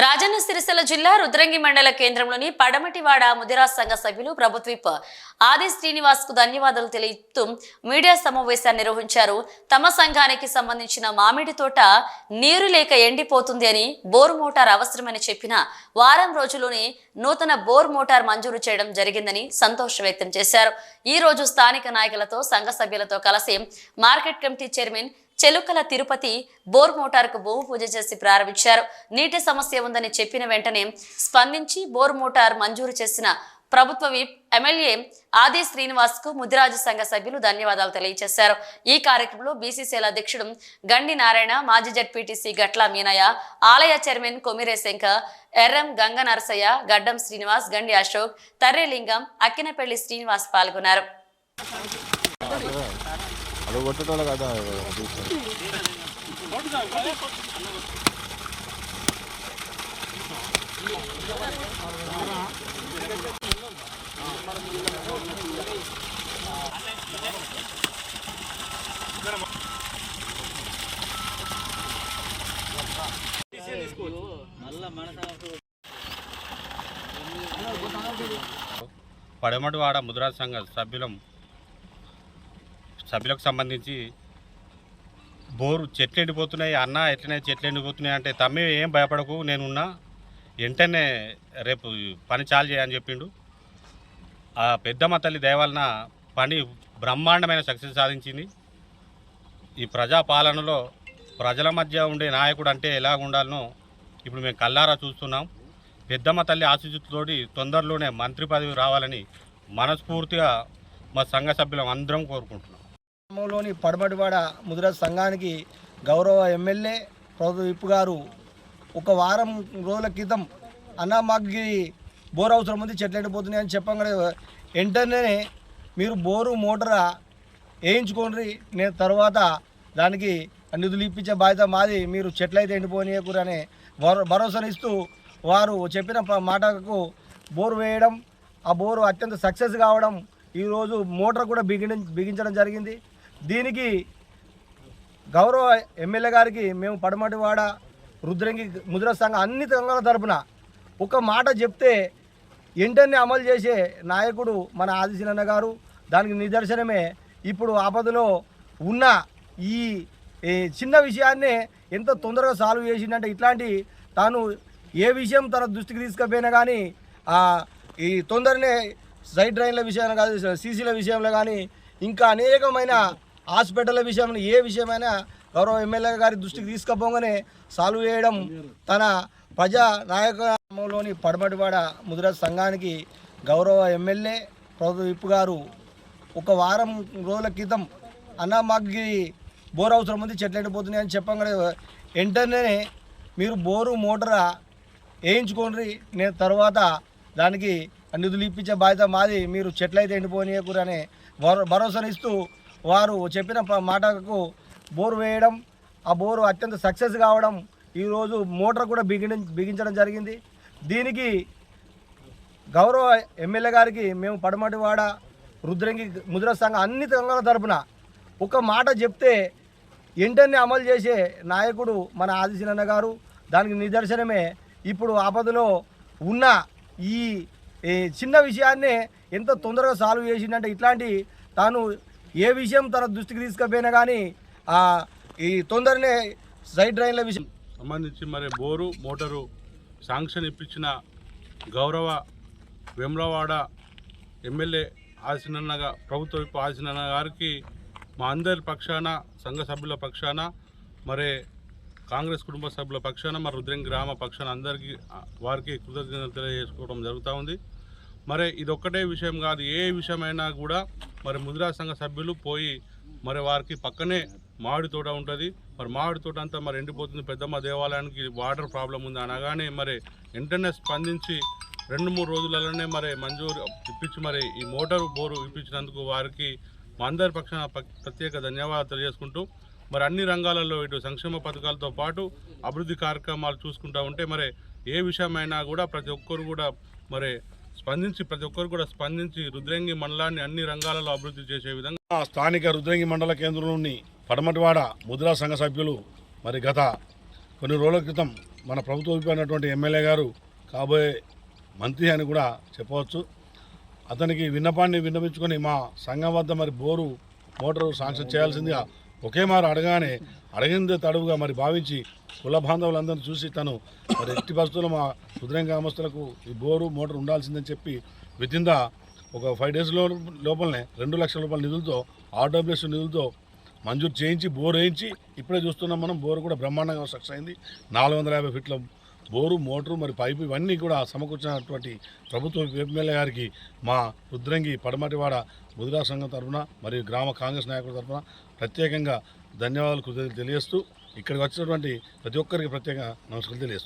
రాజన్న సిరిసిల్ల జిల్లా రుద్రంగి మండల కేంద్రంలోని పడమటివాడ ముదిరా సంఘ సభ్యులు ప్రభుత్వీప్ ఆది శ్రీనివాస్కు ధన్యవాదాలు తెలియజేస్తూ మీడియా సమావేశాన్ని నిర్వహించారు. తమ సంఘానికి సంబంధించిన మామిడి తోట నీరు లేక ఎండిపోతుంది అని బోర్ మోటార్ అవసరమని చెప్పిన వారం రోజుల్లోనే నూతన బోర్ మోటార్ మంజూరు చేయడం జరిగిందని సంతోషం వ్యక్తం చేశారు. ఈ రోజు స్థానిక నాయకులతో సంఘ సభ్యులతో కలిసి market committee chairman Chelukala Tirupati bore మోటార్కు భూమి పూజ చేసి ప్రారంభించారు. నీటి సమస్య ఉందని చెప్పిన వెంటనే స్పందించి బోర్ మోటార్ మంజూరు చేసిన ప్రభుత్వ విప్ ఎమ్మెల్యే ఆది శ్రీనివాస్కు ముదిరాజు సంఘ సభ్యులు ధన్యవాదాలు తెలియజేశారు. ఈ కార్యక్రమంలో బీసీసీఎల్ అధ్యక్షుడు గండి నారాయణ మాజీ జడ్పీటీసీ గట్ల మీనయ్య ఆలయ చైర్మన్ కొమిరే శంకర్ ఎర్రం గంగ నరసయ్య గడ్డం శ్రీనివాస్ గండి అశోక్ తర్రేలింగం అక్కినపల్లి శ్రీనివాస్ పాల్గొన్నారు. అది కొట్టేటోళ్ళు కదా పడమటివాడ ముద్రా సంఘ సభ్యులం సభ్యులకు సంబంధించి బోరు చెట్లు ఎండిపోతున్నాయి అన్న ఎట్లనే చెట్లు ఎండిపోతున్నాయి అంటే తమ్మి ఏం భయపడకు నేనున్నా వెంటనే రేపు పని చాలు చేయని చెప్పిండు. ఆ పెద్దమ్మ తల్లి దయవలన పని బ్రహ్మాండమైన సక్సెస్ సాధించింది. ఈ ప్రజా పాలనలో ప్రజల మధ్య ఉండే నాయకుడు అంటే ఎలా ఉండాలనో ఇప్పుడు మేము కల్లారా చూస్తున్నాం. పెద్దమ్మ తల్లి ఆశీస్సుతోటి తొందరలోనే మంత్రి పదవి రావాలని మనస్ఫూర్తిగా మా సంఘ సభ్యులం అందరం కోరుకుంటున్నాం. గ్రామంలోని పడమటివాడ ముదిర సంఘానికి గౌరవ ఎమ్మెల్యే ప్రభుత్వ విప్ గారు ఒక వారం రోజుల క్రితం అన్న మాకు బోర్ అవసరం ఉంది చెట్లు ఎండిపోతున్నాయి అని చెప్పగానే వెంటనే మీరు బోరు మోటార్ వేయించుకోండి. నేను తర్వాత దానికి నిధులు ఇప్పించే బాధ్యత మాది. మీరు చెట్లయితే అయితే భరో భరోసానిస్తూ వారు చెప్పిన మాటకు బోరు వేయడం ఆ బోరు అత్యంత సక్సెస్ కావడం ఈరోజు మోటార్ కూడా బిగి బిగించడం జరిగింది. దీనికి గౌరవ ఎమ్మెల్యే గారికి మేము పడమటివాడ రుద్రంగి ముద్ర సంఘం అన్ని సంఘాల తరపున ఒక మాట చెప్తే వెంటనే అమలు చేసే నాయకుడు మన ఆదిశీనన్న గారు. దానికి నిదర్శనమే ఇప్పుడు ఆపదలో ఉన్న ఈ చిన్న విషయాన్నే ఎంత తొందరగా సాల్వ్ చేసిందంటే ఇట్లాంటి తాను ఏ విషయం తన దృష్టికి తీసుకుపోయినా కానీ ఈ తొందరనే సైడ్ డ్రైన్ల విషయంలో కాదు సీసీల విషయంలో కానీ ఇంకా అనేకమైన హాస్పిటల్ విషయంలో ఏ విషయమైనా గౌరవ ఎమ్మెల్యే గారి దృష్టికి తీసుకుపోగానే సాల్వ్ చేయడం తన ప్రజా నాయకంలోని పడమటివాడ ముదిరాజ్ సంఘానికి గౌరవ ఎమ్మెల్యే ప్రభుత్వ విప్ గారు ఒక వారం రోజుల క్రితం అన్న మాకు బోర్ అవసరం ఉంది చెట్లు ఎండిపోతున్నాయి అని చెప్పగానే వెంటనే మీరు బోరు మోటార్ వేయించుకోండి. నేను తర్వాత దానికి నిధులు ఇప్పించే బాధ్యత మాది. మీరు చెట్లయితే ఎండిపోనీయకూరని భరో భరోసానిస్తూ వారు చెప్పిన ప- మాటకు బోరు వేయడం ఆ బోరు అత్యంత సక్సెస్ కావడం ఈరోజు మోటార్ కూడా బిగిన బిగించడం జరిగింది. దీనికి గౌరవ ఎమ్మెల్యే గారికి మేము పడమటివాడ రుద్రంగి ముద్ర సంఘం అన్ని తెలంగాణ తరపున ఒక మాట చెప్తే వెంటనే అమలు చేసే నాయకుడు మన ఆదిశీనన్న గారు. దానికి నిదర్శనమే ఇప్పుడు ఆపదలో ఉన్న ఈ ఈ చిన్న విషయాన్నే ఎంత తొందరగా సాల్వ్ చేసిందంటే ఇట్లాంటి తాను ఏ విషయం తన దృష్టికి తీసుకుపోయినా కానీ ఆ, ఈ తొందరనే సైడ్ డ్రైన్ల విషయం. సంబంధించి మరి బోరు మోటారు శాంక్షన్ ఇప్పించిన గౌరవ వేములవాడ ఎమ్మెల్యే ఆసినన్నగా ప్రభుత్వ వైపు ఆసినన్న గారికి మా అందరి పక్షాన సంఘ సభ్యుల పక్షాన మరి కాంగ్రెస్ కుటుంబ సభ్యుల పక్షాన మరి రుద్రం గ్రామ పక్షాన అందరికీ వారికి కృతజ్ఞతలు తెలియజేసుకోవడం జరుగుతూ ఉంది. మరి ఇదొక్కటే విషయం కాదు ఏ విషయమైనా కూడా మరి ముద్రా సంఘ సభ్యులు పోయి మరి వారికి పక్కనే మామిడి తోట ఉంటుంది. మరి మామిడి తోట అంతా మరి ఎండిపోతుంది. పెద్దమ్మ దేవాలయానికి వాటర్ ప్రాబ్లం ఉంది అనగానే మరి వెంటనే స్పందించి రెండు మూడు రోజులలోనే మరి మంజూరు ఇప్పించి మరి ఈ మోటారు బోరు ఇప్పించినందుకు వారికి మా అందరి పక్షాన ప్రత్యేక ధన్యవాదాలు తెలియజేసుకుంటూ మరి అన్ని రంగాలలో ఇటు సంక్షేమ పథకాలతో పాటు అభివృద్ధి కార్యక్రమాలు చూసుకుంటూ ఉంటే మరి ఏ విషయమైనా కూడా ప్రతి ఒక్కరు కూడా మరి స్పందించి ప్రతి ఒక్కరు కూడా స్పందించి రుద్రంగి మండలాన్ని అన్ని రంగాలలో అభివృద్ధి చేసే విధంగా స్థానిక రుద్రంగి మండల కేంద్రంలోని పడమటివాడ ముద్రా సంఘ సభ్యులు మరి గత కొన్ని రోజుల క్రితం మన ప్రభుత్వం అయిపోయినటువంటి ఎమ్మెల్యే గారు కాబోయే మంత్రి అని కూడా చెప్పవచ్చు. అతనికి విన్నపాన్ని విన్నపించుకొని మా సంఘం వద్ద మరి బోరు మోటారు శాంక్షన్ చేయాల్సిందిగా ఒకే మారు అడగానే అడిగిందే తడువుగా మరి భావించి కుల బాంధవులందరినీ చూసి తను మరి ఎట్టి పరిస్థితుల్లో మా ఉదయం గ్రామస్తులకు ఈ బోరు మోటార్ ఉండాల్సిందని చెప్పి వితిన్ ద ఒక ఫైవ్ డేస్లో లోపలనే రెండు లక్షల రూపాయల నిధులతో ఆర్డబ్ల్యూఎస్ నిధులతో మంజూరు చేయించి బోరు వేయించి ఇప్పుడే చూస్తున్నాం మనం. బోరు కూడా బ్రహ్మాండంగా సక్సెస్ అయింది. నాలుగు వందల యాభై ఫీట్ల బోరు మోటారు మరి పైపు ఇవన్నీ కూడా సమకూర్చినటువంటి ప్రభుత్వ ఎమ్మెల్యే గారికి మా రుద్రంగి పడమటివాడ ముదిరా సంఘం తరఫున మరియు గ్రామ కాంగ్రెస్ నాయకుల తరఫున ప్రత్యేకంగా ధన్యవాదాలు కృతజ్ఞతలు తెలియజేస్తూ ఇక్కడికి వచ్చినటువంటి ప్రతి ఒక్కరికి ప్రత్యేక నమస్కారం తెలియజేస్తాను